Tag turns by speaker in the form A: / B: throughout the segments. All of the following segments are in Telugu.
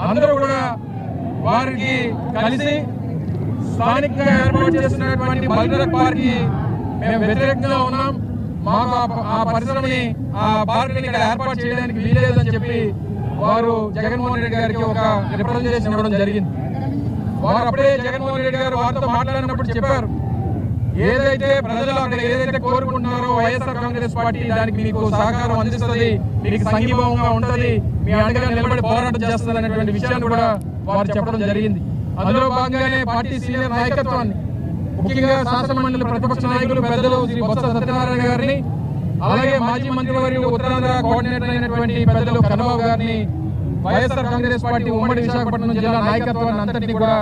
A: అందరూ కూడా వారికి కలిసి స్థానికంగా ఏర్పాటు చేస్తున్నటువంటి మల్టీరక్ పార్కి మేము వ్యతిరేకంగా ఉన్నాం. మాకు ఆ- ఆ పరిశ్రమని ఆ పార్కుని ఇక్కడ ఏర్పాటు చేయడానికి వీలేదని చెప్పి వారు జగన్మోహన్ రెడ్డి గారికి ఒక రిప్రజెంటేషన్ ఇవ్వడం జరిగింది. వారు అప్పుడే జగన్మోహన్ రెడ్డి గారు వారితో మాట్లాడినప్పుడు చెప్పారు. ఏదైతే ప్రజలు అక్కడ ఏదైతే కోరుకుంటున్నారో వైఎస్ఆర్ కాంగ్రెస్ పార్టీ దానికి మీకు సహకారం అందిస్తుంది మీకు సంఘీభావంగా ఉంటుంది మీ అండగా నిలబడి పోరాటం చేస్తుంది అనేటువంటి విషయాన్ని కూడా వారు చెప్పడం జరిగింది. అందులో భాగంగానే పార్టీ సీనియర్ నాయకత్వాన్ని ముఖ్యంగా శాసనమండలి ప్రతిపక్ష నాయకులు పెద్దలు శ్రీ బొత్స సత్యనారాయణ గారిని అలాగే మాజీ మంత్రివర్యులు ఉత్తరాంధ్ర కోఆర్డినేటర్ అయినటువంటి పెద్దలు కన్నబాబు గారిని వైఎస్ఆర్ కాంగ్రెస్ పార్టీ ఉమ్మడి విశాఖపట్నం జిల్లా నాయకత్వాన్ని అంతటినీ కూడా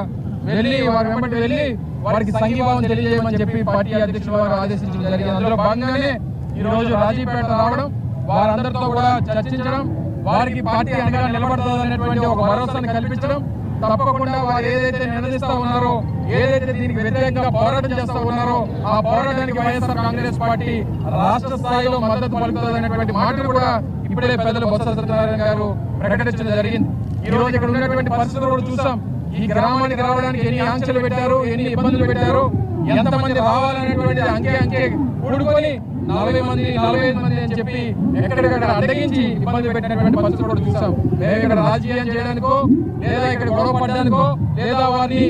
A: వెళ్ళి వారి వెంబడి వెళ్ళి వారికి సంఘీభావం తెలియజేయమని చెప్పి పార్టీ అధ్యక్షుల వారు ఆదేశించడం జరిగింది. అందులో భాగంగానే ఈరోజు రాజీపేట రావడం వారందరితో కూడా చర్చించడం వారికి పార్టీ అండగా నిలబడుతుందనేటువంటి ఒక భరోసాను కల్పించడం తప్పకుండా వారు ఏదైతే నిలదీస్తా ఉన్నారో ఏదైతే దీనికి వ్యతిరేకంగా పోరాటం చేస్తా ఉన్నారో ఆ పోరాటానికి వైఎస్ఆర్ కాంగ్రెస్ పార్టీ రాష్ట్ర స్థాయిలో మద్దతు పలుకుతుందనేటువంటి మాటను కూడా ఇప్పుడే పెద్దలు బొత్స సత్యనారాయణ గారు ప్రకటించడం జరిగింది. ఈ రోజు ఇక్కడ ఉన్నటువంటి పరిస్థితులు కూడా చూసాం. ఈ గ్రామానికి రావడానికి ఎన్ని ఆంక్షలు పెట్టారు ఎన్ని ఇబ్బందులు పెట్టారు ఎంతమంది రావాలనేటువంటి అంకె అంకె కూడుకొని నలభై మంది నలభై మంది అని చెప్పి ఎక్కడికక్కడ అడ్డగించి ఇబ్బంది పెట్టినటువంటి పరిస్థితులు కూడా చూసాం. మేము ఇక్కడ రాజకీయం చేయడానికో లేదా ఇక్కడ గొడవ పడడానికో లేదా వారిని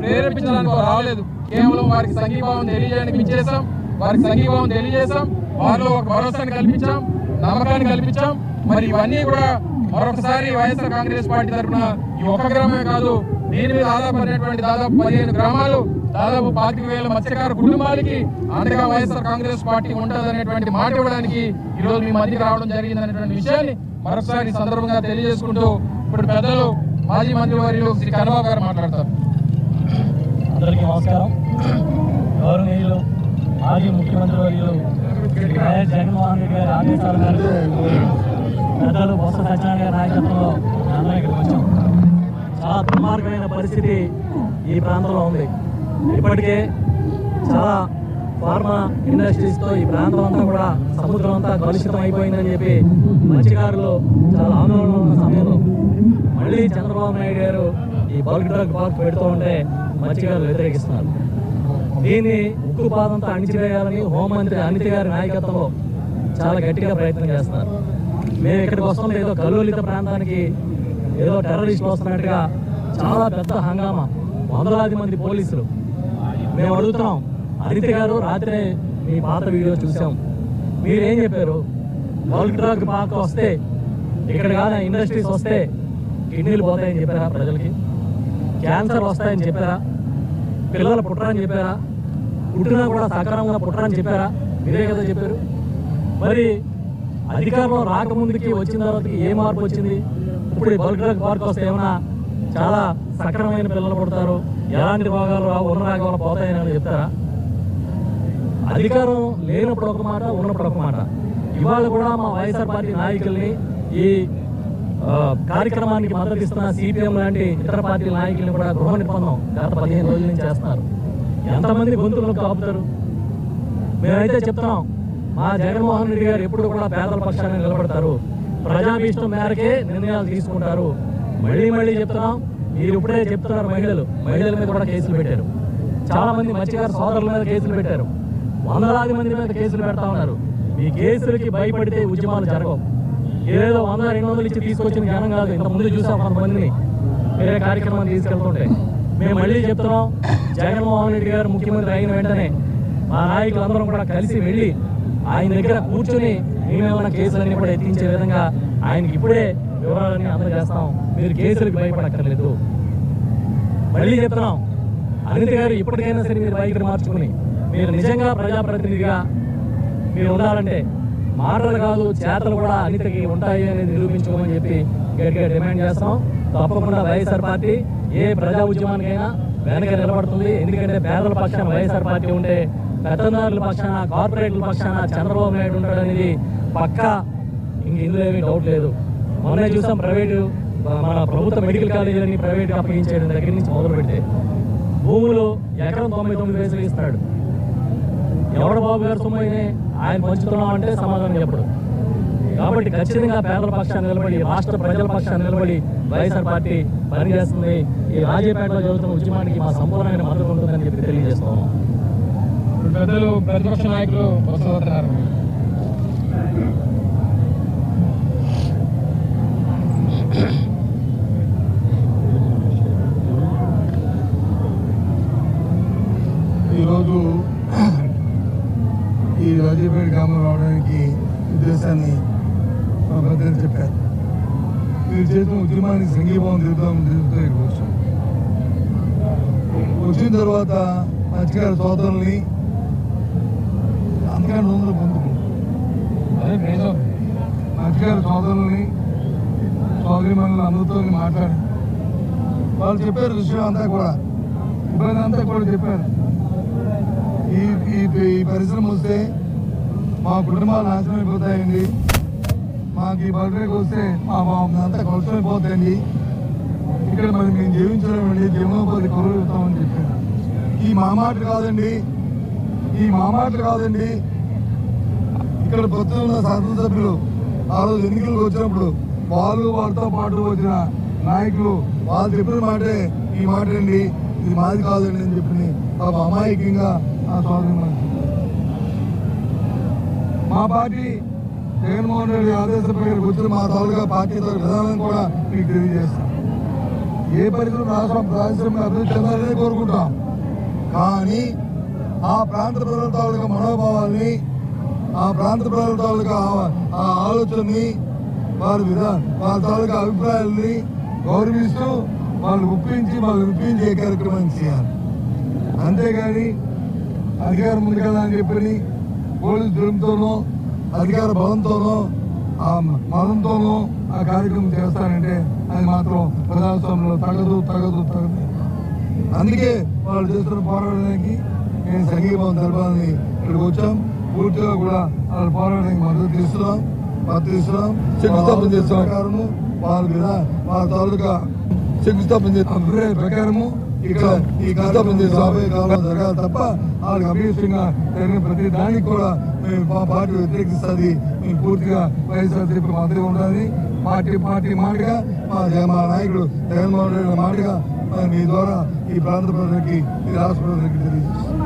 A: ప్రేరేపించడానికో రాలేదు. కేవలం వారికి సంఘీభావం తెలియజేయడానికి ఇచ్చేసాం వారికి సంఘీభావం తెలియజేసాం వారిలో ఒక భరోసాని కల్పించాం నమ్మకాన్ని కల్పించాం. మరి ఇవన్నీ కూడా మరొకసారి వైఎస్ఆర్ కాంగ్రెస్ పార్టీ తరఫున ఈ ఒక్క గ్రామమే కాదు దీని మీద ఆధారపడినటువంటి దాదాపు పదిహేను గ్రామాలు దాదాపు పాతిక వేల మత్స్యకార కుటుంబాలకి అండగా వైఎస్ఆర్ కాంగ్రెస్ పార్టీ ఉంటుందనేటువంటి మాట ఇవ్వడానికి ఈ రోజు మీ మధ్యకి రావడం జరిగింది అనేటువంటి విషయాన్ని మరొకసారి సందర్భంగా తెలియజేసుకుంటూ ఇప్పుడు పెద్దలు మాజీ మంత్రి వారిలో శ్రీ కన్నబాబు గారు మాట్లాడతారు.
B: అందరికీ నమస్కారం. గౌరవనీయులు మాజీ ముఖ్యమంత్రి వర్యులు జగన్మోహన్ రెడ్డి గారి ఆదేశాల మేరకు పెద్దలు బొత్స సత్యనారాయణ గారి నాయకత్వంలో అందరం ఇక్కడికి వచ్చాం. చాలా దుర్మార్గమైన పరిస్థితి ఈ ప్రాంతంలో ఉంది. ఇప్పటికే చాలా ఫార్మా ఇండస్ట్రీస్తో ఈ ప్రాంతం అంతా కూడా సముద్రం అంతా కలుషితం అయిపోయిందని చెప్పి మత్స్యకారులు చాలా ఆందోళన ఉన్న సమయంలో మళ్ళీ చంద్రబాబు నాయుడు గారు ఈ బల్క్ డ్రగ్ పార్క్ పెడుతూ ఉంటే మత్స్యకారులు వ్యతిరేకిస్తున్నారు. దీన్ని ఉక్కు పాదంతో అణిచివేయాలని హోంమంత్రి అనిత గారి నాయకత్వంలో చాలా గట్టిగా ప్రయత్నం చేస్తున్నారు. మేము ఇక్కడికి వస్తున్న ఏదో కల్లోలిత ప్రాంతానికి ఏదో టెర్రరిస్ట్ వస్తున్నట్టుగా చాలా పెద్ద హంగామా. వందలాది మంది పోలీసులు. మేము అడుగుతున్నాం అనిత గారు రాత్రే మీ పాత వీడియో చూసాం. మీరేం చెప్పారు? వరల్డ్ డ్రగ్ పార్క్ వస్తే ఇక్కడ కానీ ఇండస్ట్రీస్ వస్తే కిడ్నీలు పోతాయని చెప్పారా ప్రజలకి? క్యాన్సర్ వస్తాయని చెప్పారా? పిల్లలు పుట్టరని చెప్పారా? పుట్టినా కూడా సకాలంగా పుట్టరని చెప్పారా? మీరే కదా చెప్పారు. మరి అధికారంలో రాకముందుకి వచ్చిన తర్వాత ఏ మార్పు వచ్చింది? ఇప్పుడు బల్క్ డ్రగ్ పార్క్ వస్తే ఏమైనా చాలా సక్రమైన పిల్లలు పుడతారు? ఎలాంటి రోగాలు రావు? ఉన్న రోగాలు పోతాయని చెప్తారా? అధికారం లేనప్పుడు ఒక మాట ఉన్నప్పుడు ఒక మాట. ఇవాళ కూడా మా వైఎస్ఆర్ పార్టీ నాయకుల్ని ఈ కార్యక్రమానికి మద్దతు ఇస్తున్న సిపిఎం లాంటి ఇతర పార్టీల నాయకుల్ని కూడా గృహ నిర్బంధం గత పదిహేను రోజుల నుంచి చేస్తున్నారు. ఎంతమంది గొంతులను కాపుతారు? మేమైతే చెప్తున్నాం మా జగన్మోహన్ రెడ్డి గారు ఎప్పుడు కూడా పేదల పక్షాన్ని నిలబడతారు. ప్రజాభీష్టం మేరకే నిర్ణయాలు తీసుకుంటారు. మళ్ళీ మళ్ళీ చెప్తున్నాం మీరు ఇప్పుడే చెప్తున్నారు మహిళలు. మహిళల మీద కూడా కేసులు పెట్టారు. చాలా మంది సోదరుల మీద కేసులు పెట్టారు. వందలాది మంది మీద కేసులు పెడతా ఉన్నారు. ఈ కేసులకి భయపడితే ఉద్యమాలు జరగవు. ఏదో వంద రెండు వందలు ఇచ్చి తీసుకొచ్చిన జ్ఞానం కాదు. ఇంత ముందు చూసాం కొంతమందిని. వేరే కార్యక్రమాన్ని తీసుకెళ్తుంటే. మేము మళ్ళీ చెప్తున్నాం జగన్మోహన్ రెడ్డి గారు ముఖ్యమంత్రి అయిన వెంటనే మా నాయకులందరం కూడా కలిసి వెళ్ళి ఆయన దగ్గర కూర్చొని మేమేమైనా కేసులన్నీ కూడా ఎత్తించే విధంగా ఆయనకి ఇప్పుడే వివరాలన్నీ అందజేస్తాం. మీరు కేసులకు భయపడక్కర్లేదు. మళ్ళీ చెప్తున్నాం. అనిత గారు ఇప్పటికైనా సరే మీరు వైఖరి మార్చుకుని మీరు నిజంగా ప్రజాప్రతినిధిగా మీరు ఉండాలంటే మాటలు కాదు చేతలు కూడా అనితకి ఉంటాయి అనేది నిరూపించుకోమని చెప్పి గట్టిగా డిమాండ్ చేస్తాం. తప్పకుండా వైఎస్ఆర్ పార్టీ ఏ ప్రజా ఉద్యమానికైనా వెనక నిలబడుతుంది. ఎందుకంటే పేదల పక్షాన వైఎస్ఆర్ పార్టీ ఉంటే పెద్దదారుల పక్షాన కార్పొరేట్ల పక్షాన చంద్రబాబు నాయుడు ఉంటాడు అనేది పక్కా. ఇంక ఇందులో ఏమీ డౌట్ లేదు. మొన్న చూసాం ప్రైవేటు మన ప్రభుత్వ మెడికల్ కాలేజీలని ప్రైవేట్గా అప్పగించేయడం దగ్గర నుంచి మొదలు పెడితే భూములు ఎకరం తొంభై తొమ్మిది వేసులు ఇస్తాడు ఎవడ బాబు గారు సొమ్మైనే ఆయన పంచుతున్నాం అంటే సమాధానం చెప్పడు. కాబట్టి ఖచ్చితంగా పేదల పక్షాన్ని నిలబడి రాష్ట్ర ప్రజల పక్షాన్ని నిలబడి వైఎస్ఆర్ పార్టీ పనిచేస్తుంది. ఈ రాజీపేటలో జరుగుతున్న ఉద్యమానికి మా సంపూర్ణమైన మద్దతు ఉంటుందని చెప్పి తెలియజేస్తున్నాము
A: పెద్దలు ప్రతిపక్ష నాయకులు వస్తున్నారు.
C: ఈరోజు ఈ రాజీపేట గ్రామం రావడానికి ఉద్దేశాన్ని మా పెద్దలు చెప్పారు. మీరు చేసిన ఉద్యమానికి సంఘీభావం తెలుపుతాం తెలుపుతూ ఇక్కడికి వచ్చాం. వచ్చిన తర్వాత మత్స్యకార సోదరుల్ని అంతకన్నా వందల పొందుకు.
A: అదే నిజం
C: మత్స్యకార సోదరుల్ని సోదరి మనల్ని అందరితో మాట్లాడి. వాళ్ళు చెప్పారు విషయం అంతా కూడా. ఇబ్బంది అంతా కూడా చెప్పారు. ఈ ఈ పరిశ్రమ వస్తే మా కుటుంబాలు నాశనం అయిపోతాయండి. మాకు ఈ బర్త్డేకి వస్తే మా మా అంతా కొలసం ఇక్కడ మరి మేము జీవించలేమండి జీవనోపాధి కొలుగుతామని చెప్పారు. ఈ మామాటలు కాదండి. ఈ మామాటలు కాదండి. ఇక్కడ ప్రస్తుతం శాసనసభ్యులు ఆ రోజు ఎన్నికలకు వచ్చినప్పుడు వాళ్ళు వాళ్ళతో పాటు వచ్చిన నాయకులు వాళ్ళు చెప్పిన మాటే ఈ మాట అండి ఇది మాది కాదండి అని చెప్పి పాప అమాయకంగా ఆ స్వాధీనం మా పార్టీ జగన్మోహన్ రెడ్డి ఆదేశం ప్రకారం వచ్చిన మా తాలూకా పార్టీ విధానం కూడా మీకు తెలియజేస్తాం. ఏ పరిధిలో రాష్ట్రం పారిశ్రామిక అభివృద్ధి చెందాలని కోరుకుంటాం. కానీ ఆ ప్రాంత ప్రజల తాలూకా మనోభావాల్ని ఆ ప్రాంత ప్రజల తాలూకా ఆ- ఆలోచనని వారి విధా వారి తాలూకా అభిప్రాయాల్ని గౌరవిస్తూ వాళ్ళు ఒప్పించి వాళ్ళు ఒప్పించే కార్యక్రమం చేయాలి. అంతేగాని అధికారం ఉంది కదా అని చెప్పని పోలీసు దురంతోనో అధికార బలంతోనో ఆ మతంతోనో ఆ కార్యక్రమం చేస్తానంటే అది మాత్రం ప్రజాస్వామ్యంలో తగదు తగదు తగదు. అందుకే వాళ్ళు చేస్తున్న పోరాటానికి నేను సంఘీభావం తెలపాలని ఇక్కడికి వచ్చాం. పూర్తిగా కూడా వాళ్ళ పోరాటానికి మద్దతు ఇస్తున్నాం మద్దతు ఇస్తున్నాం శంకుస్థాపన చేస్తున్న ప్రకారము వాళ్ళ మీద వాళ్ళ తాలూకా శంకుస్థాపన అభిప్రాయ ప్రకారము ఇక్కడ ఈ చేసి రాబోయే కాలంలో జరగాలి తప్ప వాళ్ళకి అభిష్టంగా జరిగిన ప్రతి దానికి కూడా మేము మా పార్టీ వ్యతిరేకిస్తుంది మేము పూర్తిగా వైఎస్ఆర్సీపీ మద్దతు ఉండాలి పార్టీ పార్టీ మాటగా మా మా నాయకుడు జగన్మోహన్ రెడ్డి మాటగా మీ ద్వారా ఈ ప్రాంత ప్రజలకి ఈ రాష్ట్ర ప్రజలకి తెలియజేస్తాం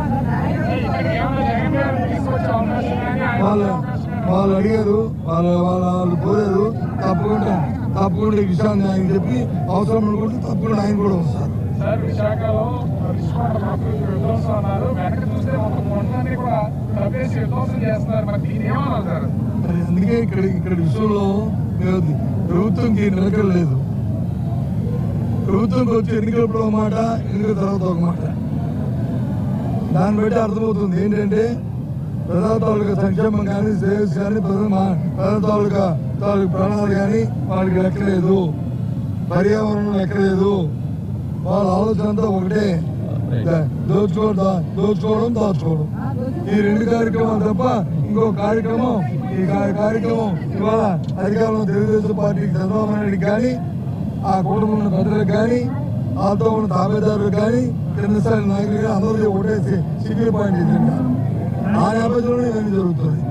C: వాళ్ళు వాళ్ళు అడిగారు వాళ్ళ వాళ్ళ వాళ్ళు కోరారు తప్పకుండా తప్పకుండా విషయాన్ని ఆయన చెప్పి అవసరం అనుకుంటే తప్పకుండా ఆయన కూడా వస్తారు.
A: సార్ విశాఖలో రుషికొండ ప్రకృతి విధ్వంసం అన్నారు. వెనక చూస్తే ఒక కొండని కూడా తప్పేసి విధ్వంసం చేస్తున్నారు. మరి దీని ఏమన్నారు సార్
C: మరి అందుకే ఇక్కడ ఇక్కడ విషయంలో ప్రభుత్వంకి నిలకడ లేదు ప్రభుత్వంకి వచ్చి ఎన్నికలప్పుడు ఒక మాట ఎన్నికల తర్వాత ఒక మాట. దాన్ని బట్టి అర్థమవుతుంది. ఏంటంటే ప్రజా తాలూకా సంక్షేమం కానీ సేవస్ కానీ మా- ప్రజా తాలూకా తాలూకా ప్రాణాలు కానీ వాళ్ళకి లెక్కలేదు. పర్యావరణం లెక్కలేదు. వాళ్ళ ఆలోచన అంతా ఒకటే. దోచుకోవడం దోచుకోవడం దాచుకోవడం. ఈ రెండు కార్యక్రమాలు తప్ప ఇంకో కార్యక్రమం ఈ కార్యక్రమం ఇవాళ అధికారంలో తెలుగుదేశం పార్టీకి చంద్రబాబు నాయుడు కానీ ఆ కుటుంబం ఉన్న పెద్దలకు కానీ వాళ్ళతో ఉన్న తాబేదారులకు కానీ కింద స్థాయి నాయకులు కానీ అందరూ ఒకటే సిగ్గుల పాయింట్ ఇదండి ఆ నేపథ్యంలో ఇవన్నీ జరుగుతుంది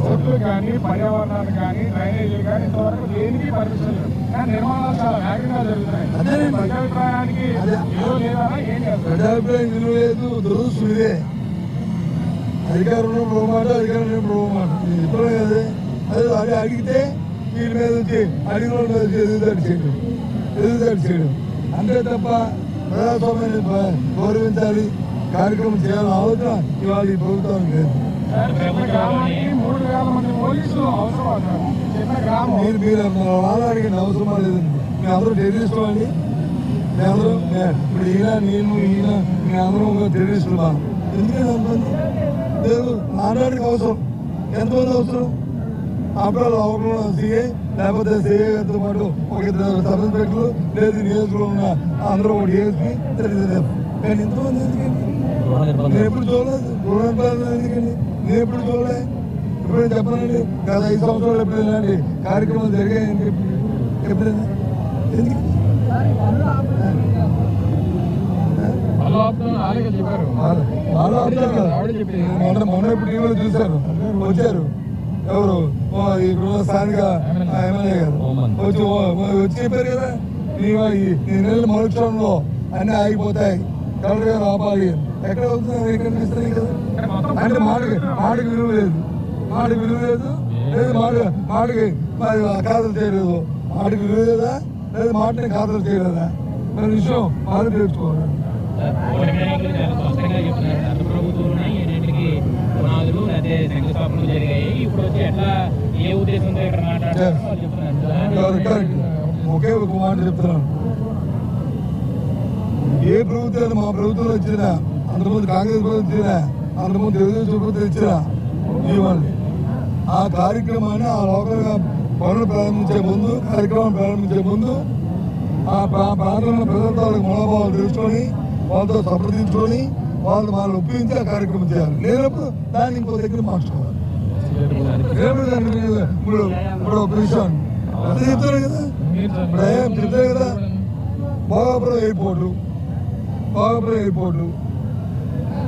A: రోడ్లు కానీ పర్యావరణాలు కానీ డ్రైనేజీలు కానీ ఇంతవరకు దేనికి లేదు. కానీ నిర్మాణాలు చాలా వేగంగా జరుగుతున్నాయి. ప్రజాభిప్రాయానికి
C: ప్రజాభిప్రాయం విలువ లేదు దురదృష్టం ఇదే. అధికారంలో ప్రోమాట అధికారంలో ప్రోమాట ఇప్పుడు అదే అడిగితే వీళ్ళ మీద వచ్చి అడిగిన మీద వచ్చి ఎదుగుదాడి చేయడం. ఎదుగుదాడి చేయడం. అంతే తప్ప ప్రజాస్వామ్యాన్ని గౌరవించాలి. కార్యక్రమం చేయాలని ఆలోచన ఇవాళ ఈ ప్రభుత్వానికి లేదు.
A: అవసరం
C: మీరు మీరు వాళ్ళకి అవసరమా లేదండి మీ అందరూ టెర్రరిస్టులు అండి. మీ అందరూ ఇప్పుడు ఈయన నేను ఈయన మీ అందరూ టెర్రరిస్టులు బా ఎందుకంటే అంతమంది మాట్లాడికి అవసరం. ఎంతమంది అవసరం? అప్పుడు అవసరం సీఏ లేకపోతే గారితో పాటు ఒక ఇద్దరు సబ్ ఇన్స్పెక్టర్లు లేదు నియోజకవర్గంలో ఉన్న అందరూ ఒకటి ఏఎస్పీ తెలియదు కానీ ఎంతమంది ఎందుకండి? నేను ఎప్పుడు చూడలేదు గృహ నిర్మాణం ఎందుకండి? నేను ఎప్పుడు చూడలే? ఎప్పుడైనా చెప్పనండి గత ఐదు సంవత్సరాలు ఎప్పుడు ఇలాంటి కార్యక్రమాలు జరిగాయని చెప్పి. ఎప్పుడైనా ఎందుకు. మొన్న మొన్న ఇప్పుడు టీవీలో చూశారు. వచ్చారు. ఎవరు? ఇప్పుడు స్థానిక ఎమ్మెల్యే గారు. వచ్చి వచ్చి చెప్పారు కదా నీ ఈ నెలల మరుక్షణంలో అన్ని ఆగిపోతాయి. కలెక్టర్ గారు ఆపాలి. ఎక్కడ అవుతుంది ఎక్కడ ఇస్తున్నాయి కదా? అంటే మాటకి మాటకి విలువ లేదు. మాటకి విలువ లేదు. లేదు మాట మాటకి మరి ఖాతరు చేయలేదు. మాటకి విలువ లేదా? లేదు మాటని ఖాతరు చేయలేదా? మరి విషయం మాట తెచ్చుకోవాలి
D: నాయకులు చాలా స్పష్టంగా చెప్తున్నారు గత ప్రభుత్వంలోనే ఎన్నింటికి పునాదులు అదే శంకుస్థాపనలు జరిగాయి. ఇప్పుడు వచ్చి ఎట్లా ఏ ఉద్దేశంతో ఇక్కడ మాట్లాడుతున్నారు వాళ్ళు చెప్తున్నారు.
C: కరెక్ట్ కరెక్ట్ ఒకే ఒక మాట చెప్తున్నాను ఏ ప్రభుత్వాలు మా ప్రభుత్వంలో ఇచ్చినా అంతకుముందు కాంగ్రెస్ ప్రభుత్వం ఇచ్చినా అంతకుముందు తెలుగుదేశం ప్రభుత్వం ఇచ్చినా ఇవ్వండి. ఆ కార్యక్రమాన్ని ఆ లోకల్గా పనులు ప్రారంభించే ముందు కార్యక్రమం ప్రారంభించే ముందు ఆ ప్రా- ప్రాంతంలో ప్రజలతో మనోభావాలు తెలుసుకొని వాళ్ళతో సంప్రదించుకొని వాళ్ళు వాళ్ళు ఒప్పించి ఆ కార్యక్రమం చేయాలి. లేనప్పుడు దాన్ని ఇంకో దగ్గర మార్చుకోవాలి. ఇప్పుడు ఇప్పుడు ఒక అదే చెప్తారు కదా? ఇప్పుడు ఏం చెప్తారు కదా? భోగాపురం ఎయిర్పోర్టు. భోగాపురం ఎయిర్పోర్టు.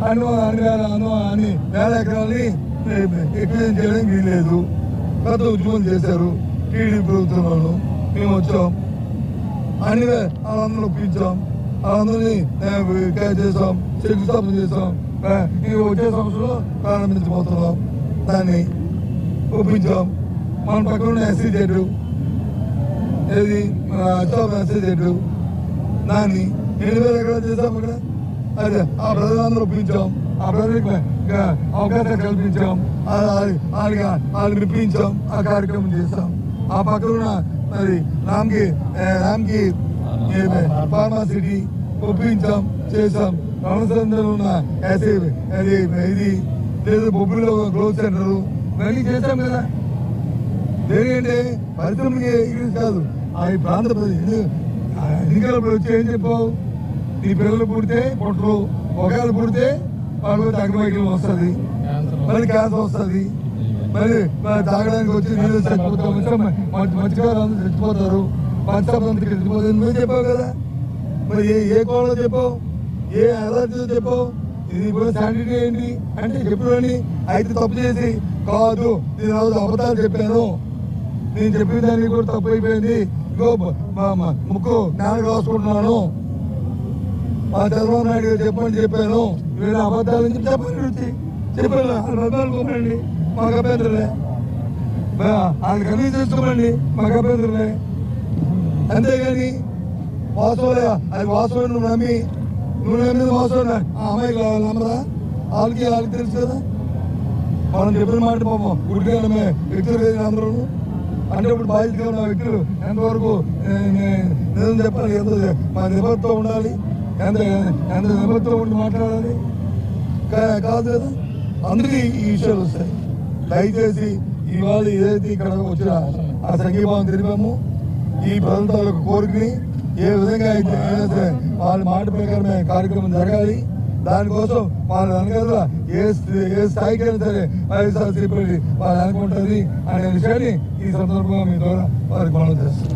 C: అన్ని అన్ని వేల అన్ని అన్ని వేల ఎకరాలని ఎక్స్ప్లెయిన్ చేయడం వీల్లేదు. పెద్ద ఉద్యమం చేశారు. టీడీ ప్రభుత్వం వాళ్ళు. మేము వచ్చాం. అన్ని వాళ్ళందరూ ఒప్పించాం. వాళ్ళందరినీ చేసాం. శంకుస్థాపన చేసాం ఈ వచ్చే సంవత్సరంలో ప్రారంభించబోతున్నాం దాన్ని ఒప్పించాం. మన పక్కన ఉన్న ఎస్సీ జెడ్డు ఏది? మన అచ్చోప్ ఎస్సీ జెడ్డు దాన్ని ఎన్ని వేల ఎక్కడ చేసాం ఇక్కడ అదే ఆ ప్రజలందరూ ఒప్పించాం. ఆ ప్రజలకు గా- అవకాశం కల్పించాం. ఆ- ఆ- వాళ్ళకి వాళ్ళు ఆ కార్యక్రమం చేస్తాం ఆ పక్కన ఉన్న మరి రామ్కి ఏ, రామ్కి ఫార్మాసిటీ ఒప్పించాం చేసాం రామచంద్రం ఉన్న ఎస్ఐ అది ఇది లేదు బొబ్బుల్లో గ్రోత్ సెంటర్ ఇవన్నీ చేసాం కదా దేనికంటే పరిశ్రమకి ఇంగ్లీష్ కాదు ఆ ప్రాంత ప్రజలు ఎన్నికలప్పుడు వచ్చి ఏం చెప్పావు నీ పిల్లలు పుడితే పుట్టరు ఒకవేళ పుడితే వాళ్ళకి తగ్గవైకల్యం వస్తుంది మళ్ళీ క్యాన్సర్ వస్తుంది మళ్ళీ మరి తాగడానికి వచ్చి నీళ్ళు చచ్చిపోతాం మధ్యకాలం అందరూ చచ్చిపోతారు పంచాబ్ చచ్చిపోతుంది నువ్వు చెప్పావు కదా మరి ఏ ఏ కోణంలో చెప్పావు ఏ అలర్జీతో చెప్పావు ఇది ఇప్పుడు శానిటరీ ఏంటి? అంటే చెప్పినని అయితే తప్పు చేసి. కాదు. నేను రోజు అబద్ధాలు చెప్పాను. నేను చెప్పిన దానికి కూడా తప్పు అయిపోయింది. ఇగో మా- మా ముక్కు నాన్న రాసుకుంటున్నాను. మా చంద్రబాబు నాయుడు గారు చెప్పని చెప్పాను. వీళ్ళ అబద్ధాలు అని చెప్పి చెప్పండి వచ్చి చెప్పాను వాళ్ళ కొనండి. మాకు అభ్యంతరులే. వాళ్ళు కన్వీన్స్ చేసుకోమండి మాకు అభ్యంతరులే. అంతేగాని వాస్తవలే. అది వాస్తవం నమ్మి నువ్వు నమ్మింది వాస్తవం ఆ అమ్మాయికి నమ్మదా? వాళ్ళకి వాళ్ళకి తెలుసు కదా. మనం చెప్పిన మాట పాపం గుడ్డిగా నమ్మే వ్యక్తులు కదా అందరూ. అంటే ఇప్పుడు బాధ్యతగా ఉన్న వ్యక్తులు ఎంతవరకు నిజం చెప్పాలి ఎంత మా నిబద్ధతో ఉండాలి. ఎంత ఎంత నిబద్ధతో ఉండి మాట్లాడాలి. కాదు కదా. అందుకే ఈ విషయాలు వస్తాయి. దయచేసి ఇవాళ ఏదైతే ఇక్కడ వచ్చిన ఆ సంఘీభావం తెలిపాము ఈ ప్రజల కోరికని ఏ విధంగా అయితే అయినా సరే వాళ్ళ మాట ప్రకారమే కార్యక్రమం జరగాలి. దానికోసం వాళ్ళ వెనకాల ఏ ఏ స్థాయికి అయినా సరే వైఎస్ఆర్సీపీ వాళ్ళు అనుకుంటుంది అనే విషయాన్ని ఈ సందర్భంగా మీ ద్వారా వారికి మనం చేస్తాం